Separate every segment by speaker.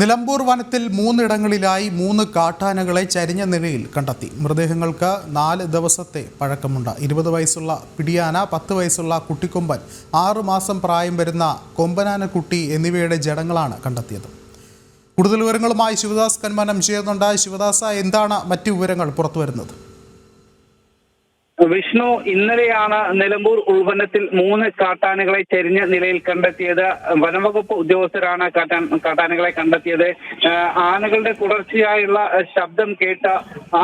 Speaker 1: നിലമ്പൂർ വനത്തിൽ മൂന്നിടങ്ങളിലായി മൂന്ന് കാട്ടാനകളെ ചരിഞ്ഞ നിലയിൽ കണ്ടെത്തി. മൃതദേഹങ്ങൾക്ക് നാല് ദിവസത്തെ പഴക്കമുണ്ട്. ഇരുപത് വയസ്സുള്ള പിടിയാന പത്ത് വയസ്സുള്ള കുട്ടിക്കൊമ്പൻ ആറു മാസം പ്രായം വരുന്ന കൊമ്പനാനക്കുട്ടി എന്നിവയുടെ ജഡങ്ങളാണ് കണ്ടെത്തിയത്. കൂടുതൽ വിവരങ്ങളുമായി ശിവദാസ് കന്മാനം. ചെയ്യുന്നുണ്ട് ശിവദാസ എന്താണ് മറ്റു വിവരങ്ങൾ പുറത്തുവരുന്നത്?
Speaker 2: വിഷ്ണു ഇന്നലെയാണ് നിലമ്പൂർ ഉൾവനത്തിൽ മൂന്ന് കാട്ടാനകളെ ചെരിഞ്ഞ നിലയിൽ കണ്ടെത്തിയത്. വനംവകുപ്പ് ഉദ്യോഗസ്ഥരാണ് കാട്ടാൻ കാട്ടാനകളെ കണ്ടെത്തിയത്. ആനകളുടെ തുടർച്ചയായുള്ള ശബ്ദം കേട്ട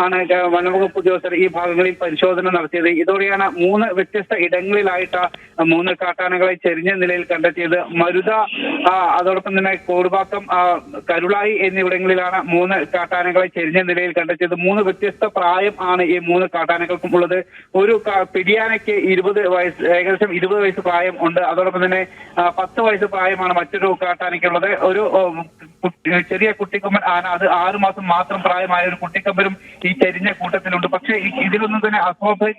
Speaker 2: ആണ് വനംവകുപ്പ് ഉദ്യോഗസ്ഥർ ഈ ഭാഗങ്ങളിൽ പരിശോധന നടത്തിയത്. ഇതോടെയാണ് മൂന്ന് വ്യത്യസ്ത ഇടങ്ങളിലായിട്ട് മൂന്ന് കാട്ടാനകളെ ചെരിഞ്ഞ നിലയിൽ കണ്ടെത്തിയത്. മരുത അതോടൊപ്പം തന്നെ കോടുപാക്കം കരുളായി എന്നിവിടങ്ങളിലാണ് മൂന്ന് കാട്ടാനകളെ ചെരിഞ്ഞ നിലയിൽ കണ്ടെത്തിയത്. മൂന്ന് വ്യത്യസ്ത പ്രായം ആണ് ഈ മൂന്ന് കാട്ടാനകൾക്കും ഉള്ളത്. ഒരു പിടിയാനയ്ക്ക് ഇരുപത് വയസ്സ് ഏകദേശം ഇരുപത് വയസ്സ് പ്രായം ഉണ്ട്. അതോടൊപ്പം തന്നെ പത്ത് വയസ്സ് പ്രായമാണ് മറ്റൊരു കാട്ടാനയ്ക്കുള്ളത്. ഒരു ചെറിയ കുട്ടിക്കൊമ്പൻ ആന അത് ആറു മാസം മാത്രം പ്രായമായ ഒരു കുട്ടിക്കൊമ്പനും ഈ ചെരിഞ്ഞ കൂട്ടത്തിലുണ്ട്. പക്ഷേ ഇതിലൊന്നും തന്നെ അസ്വാഭാവിക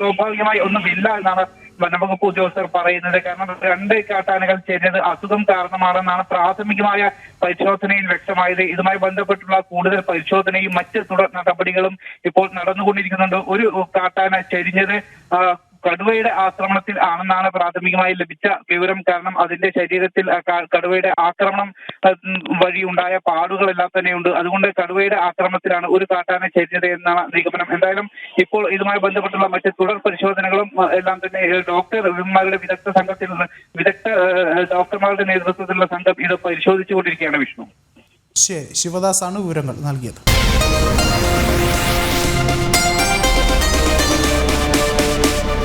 Speaker 2: സ്വാഭാവികമായി ഒന്നുമില്ല എന്നാണ് വനംവകുപ്പ് ഉദ്യോഗസ്ഥർ പറയുന്നത് കാരണം രണ്ട് കാട്ടാനകൾ ചെരിഞ്ഞത് അസുഖം കാരണമാണെന്നാണ് പ്രാഥമികമായ പരിശോധനയിൽ വ്യക്തമായത്. ഇതുമായി ബന്ധപ്പെട്ടുള്ള കൂടുതൽ പരിശോധനയും മറ്റ് തുടർ നടപടികളും ഇപ്പോൾ നടന്നുകൊണ്ടിരിക്കുന്നുണ്ട്. ഒരു കാട്ടാന ചെരിഞ്ഞത് കടുവയുടെ ആക്രമണത്തിൽ ആണെന്നാണ് പ്രാഥമികമായി ലഭിച്ച വിവരം. കാരണം അതിന്റെ ശരീരത്തിൽ കടുവയുടെ ആക്രമണം വഴി ഉണ്ടായ പാടുകളെല്ലാം തന്നെയുണ്ട്. അതുകൊണ്ട് കടുവയുടെ ആക്രമണത്തിലാണ് ഒരു കാട്ടാന ചെരിഞ്ഞത് എന്നാണ് നിഗമനം. എന്തായാലും ഇപ്പോൾ ഇതുമായി ബന്ധപ്പെട്ടുള്ള മറ്റ് തുടർ പരിശോധനകളും എല്ലാം തന്നെ ഡോക്ടർ ഡോക്ടർമാരുടെ വിദഗ്ധ സംഘത്തിൽ വിദഗ്ധ ഡോക്ടർമാരുടെ നേതൃത്വത്തിലുള്ള സംഘം ഇത് പരിശോധിച്ചുകൊണ്ടിരിക്കുകയാണ് വിഷ്ണു.
Speaker 1: ശരി. ശിവദാസാണ് വിവരങ്ങൾ നൽകിയത്.